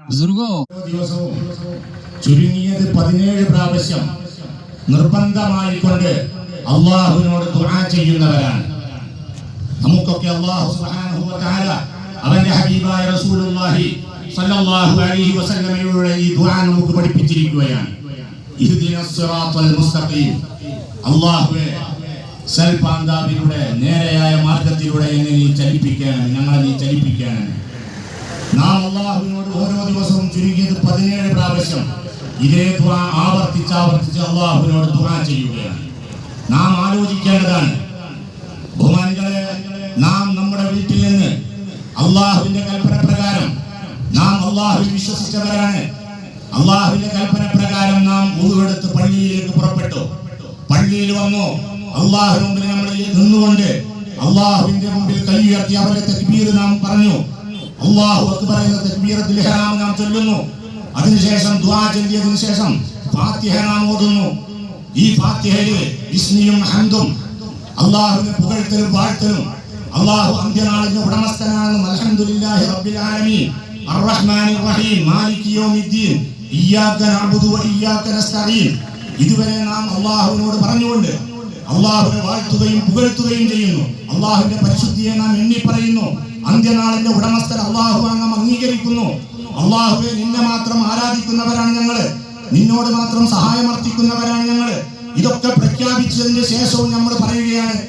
ദിവസവും ചുരുങ്ങിയത് പതിനേഴ് പ്രാവശ്യം നിർബന്ധമായിക്കൊണ്ട് അള്ളാഹുവിനോട് ദുആ ചെയ്യുന്നവരാണ്. നമുക്കൊക്കെ അള്ളാഹു സുബ്ഹാനഹു വ തആല അവന്റെ ഹബീബായ റസൂലുള്ളാഹി സ്വല്ലല്ലാഹു അലൈഹി വസല്ലമയുടെ ഈ ദുആ നമുക്ക് പഠിപ്പിച്ചിരിക്കുകയാണ്. അള്ളാഹുവേ സൽപാന്താവിലൂടെ നേരെയായ മാർഗത്തിലൂടെ എന്നെ നീ ചലിപ്പിക്കാൻ ഞങ്ങളെ നീ ചലിപ്പിക്കണം നാം അള്ളാഹുവിനോട് ഓരോ ദിവസവും ചുരുങ്ങിയത് പതിനേഴ് പ്രാവശ്യം. ഇതേ ദുആ ആവർത്തിച്ച് ആവർത്തിച്ച് അള്ളാഹുവിനോട് ദുആ ചെയ്യുകയാണ്. നാം ആലോചിക്കേണ്ടതാണ് ബഹുമാനികളെ നാം നമ്മുടെ വീട്ടിൽ നിന്ന് അള്ളാഹുവിന്റെ കൽപ്പന പ്രകാരം നാം അള്ളാഹുവിൽ വിശ്വസിച്ചവരാണ്. അള്ളാഹുവിന്റെ കൽപ്പന പ്രകാരം നാം ഉരുവെടുത്ത് പള്ളിയിലേക്ക് പുറപ്പെട്ടു. പള്ളിയിൽ വന്നു അള്ളാഹു മുമ്പിൽ നമ്മൾ നിന്നുകൊണ്ട് അള്ളാഹുവിന്റെ മുമ്പിൽ കൈ ഉയർത്തി അവരുടെ തക്ബീർ നാം പറഞ്ഞു. അള്ളാഹു അക്ബർ എന്ന തക്ബീറത്തുൽ ഇഹ്റാം നാം ചൊല്ലുന്നു. അതിനുശേഷം ദുആ ചൊല്ലിയതിനു ശേഷം ഫാത്തിഹ നാം ഓതുന്നു. ഈ ഫാത്തിഹയിൽ ഇസ്മിയും ഹംദും അള്ളാഹുവിനെ പുകഴ്ത്തലും വാഴ്ത്തലും അള്ളാഹു അന്ത്യനാളിന്റെ ഉടമസ്ഥനാണെന്നും അൽഹംദുലില്ലാഹി റബ്ബിൽ ആലമീൻ. അർറഹ്മാനിർ റഹീം. മാലികി യൗമിദ്ദീൻ. ഇയ്യാക നഅബുദു വ ഇയ്യാക നസ്തഈൻ. ഇതുവരെ നാം അള്ളാഹുവിനോട് പറഞ്ഞുകൊണ്ട് അള്ളാഹുവിനെ വാഴ്ത്തുകയും പുകഴ്ത്തുകയും ചെയ്യുന്നു. അള്ളാഹുവിന്റെ പരിശുദ്ധിയെ നാം എണ്ണി പറയുന്നു. അന്ത്യനാളിന്റെ ഉടമസ്ഥൻ അള്ളാഹു നാം അംഗീകരിക്കുന്നു. അള്ളാഹുവെ നിന്നെ മാത്രം ആരാധിക്കുന്നവരാണ് ഞങ്ങൾ. നിന്നോട് മാത്രം സഹായം അർത്ഥിക്കുന്നവരാണ് ഞങ്ങൾ. ഇതൊക്കെ പ്രഖ്യാപിച്ചതിന് ശേഷവും നമ്മൾ പറയുകയാണ്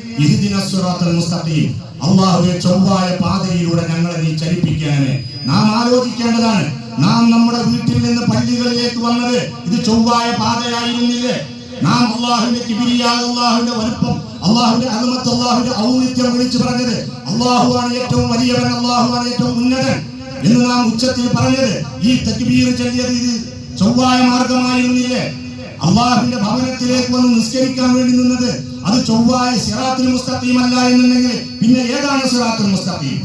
മുസ്തഖീം. അള്ളാഹുവെ ചൊവ്വായ പാതയിലൂടെ ഞങ്ങളെ നീ ചലിപ്പിക്കാന് നാം ആലോചിക്കേണ്ടതാണ് നാം നമ്മുടെ വീട്ടിൽ നിന്ന് പള്ളികളിലേക്ക് വന്നത് ഇത് ചൊവ്വായ പാതയായിരുന്നില്ലേ? നാം അള്ളാഹുവിന്റെ കിബിരിയാൽ അള്ളാഹുവിന്റെ വലുപ്പം അള്ളാഹുവിന്റെ അഹമ്മത്ത് അള്ളാഹുവിന്റെ ഔന്നിത്യം വിളിച്ചു പറഞ്ഞത് അള്ളാഹുവാണ് ഏറ്റവും വലിയവൻ അള്ളാഹുവാണ് ഏറ്റവും ഉന്നതൻ എന്ന് നാം ഉച്ചത്തിൽ പറഞ്ഞത്. ഈ തക്ബീർ ചൊല്ലിയത് ഇത് ചൊവ്വായ മാർഗമായിരുന്നില്ലേ? അള്ളാഹുവിന്റെ ഭവനത്തിലേക്ക് വന്ന് നിസ്കരിക്കാൻ വേണ്ടി നിന്നത് അത് ചൊവ്വായ സിറാത്തുൽ മുസ്തഖീം അല്ല എന്നുണ്ടെങ്കിൽ പിന്നെ ഏതാണ് സിറാത്തുൽ മുസ്തഖീം?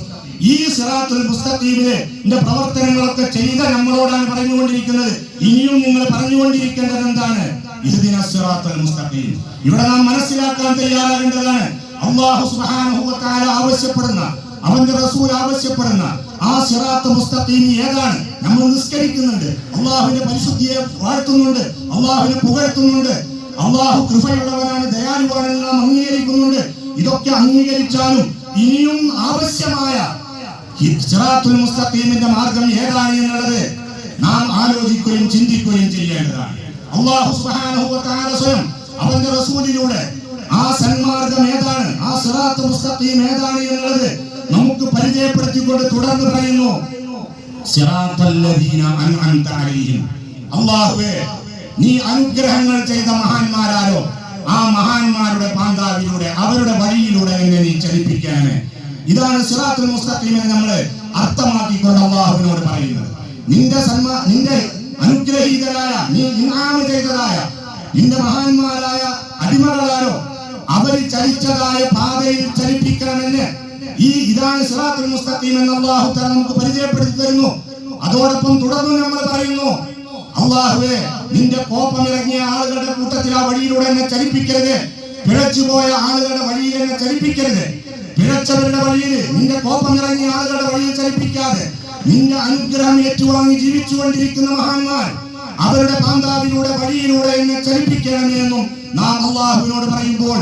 ഈ സിറാത്തുൽ മുസ്തഖീമിലെ എന്റെ പ്രവർത്തനങ്ങളൊക്കെ ചെയ്ത നമ്മളോടാണ് പറഞ്ഞുകൊണ്ടിരിക്കുന്നത്. ഇനിയും നിങ്ങൾ പറഞ്ഞുകൊണ്ടിരിക്കേണ്ടത് എന്താണ്? മുസ്തഖീം. ഇവിടെ നാം മനസ്സിലാക്കാൻ തയ്യാറാകേണ്ടതാണ് അള്ളാഹു സുബ്ഹാനഹു വ തആല ആവശ്യപ്പെടുന്ന അവന്റെ റസൂൽ ആവശ്യപ്പെടുന്ന ആ സിറാത്ത് മുസ്തഖീം ഏതാണ്? നമ്മൾ നിസ്കരിക്കുന്നുണ്ട്. അള്ളാഹുവിന്റെ പരിശുദ്ധിയെ വാഴ്ത്തുന്നുണ്ട്. അള്ളാഹുവിനെ പുകഴ്ത്തുന്നുണ്ട്. അള്ളാഹു കൃപയുള്ളവനാണ് ദയാലുവാണെന്ന് നാം അംഗീകരിക്കുന്നുണ്ട്. ഇതൊക്കെ അംഗീകരിച്ചാലും ഇനിയും ആവശ്യമായ സിറാത്തുൽ മുസ്തഖീമിന്റെ മാർഗം ഏതാണ് എന്നുള്ളത് നാം ആലോചിക്കുകയും ചിന്തിക്കുകയും ചെയ്യേണ്ടതാണ്. അള്ളാഹു സ്വയം അവന്റെ റസൂലിലൂടെ ആ സന്മാർഗം ഏതാണ്? ആ സിറാത്ത് മുസ്തഖീം ഏതാണ് എന്നുള്ളത് നമുക്ക് പരിചയപ്പെടുത്തിക്കൊണ്ട് തുടർന്ന് പറയുന്നു. അള്ളാഹുവേ നീ അനുഗ്രഹങ്ങൾ ചെയ്ത മഹാന്മാരാരോ? ആ മഹാന്മാരുടെ പാന്താവിലൂടെ അവരുടെ വഴിയിലൂടെ എന്നെ നീ ചലിപ്പിക്കാന് ഇതാണ് സിറാത്തുൽ മുസ്തഖീമിനെ നമ്മൾ അർത്ഥമാക്കിക്കൊണ്ട് അള്ളാഹുവിനോട് പറയുന്നത്. നിന്റെ സന്മാ നിന്റെ അനുഗ്രഹീതരായ നീ നിന്റെ മഹാന്മാരായ അടിമകളാരോ അവർ ചലിച്ചതായ പാതയിൽ ചലിപ്പിക്കണമെന്ന് ഈ ഇതാണ് സിറാത്തുൽ മുസ്തഖീം എന്ന അല്ലാഹു തആല നമുക്ക് പരിചയപ്പെടുത്തി തരുന്നു. അതോടൊപ്പം തുടർന്ന് നമ്മൾ പറയുന്നു അള്ളാഹുവേ നിന്റെ കോപമിറങ്ങിയ ആളുകളുടെ കൂട്ടത്തിൽ ആ വഴിയിലൂടെ എന്നെ ചലിപ്പിക്കരുത്. പിഴച്ചുപോയ ആളുകളുടെ വഴിയിൽ എന്നെ ചലിപ്പിക്കരുത്. പിഴച്ചവരുടെ വഴിയിൽ നിന്റെ കോപമിറങ്ങിയ ആളുകളുടെ വഴിയിൽ ചലിപ്പിക്കാതെ നിന്റെ അനുഗ്രഹം ഏറ്റുവാങ്ങി ജീവിച്ചുകൊണ്ടിരിക്കുന്ന മഹാന്മാർ അവരുടെ പാന്താവിലൂടെ വഴിയിലൂടെ എന്നെ ചലിപ്പിക്കണമേ എന്നും നാം അള്ളാഹുവിനോട് പറയുമ്പോൾ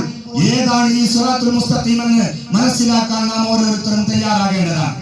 ഏതാണ് ഈ സുറാത്തുൽ മുസ്തഖീം എന്ന് മനസ്സിലാക്കാൻ നാം ഓരോരുത്തരും തയ്യാറാകേണ്ടതാണ്.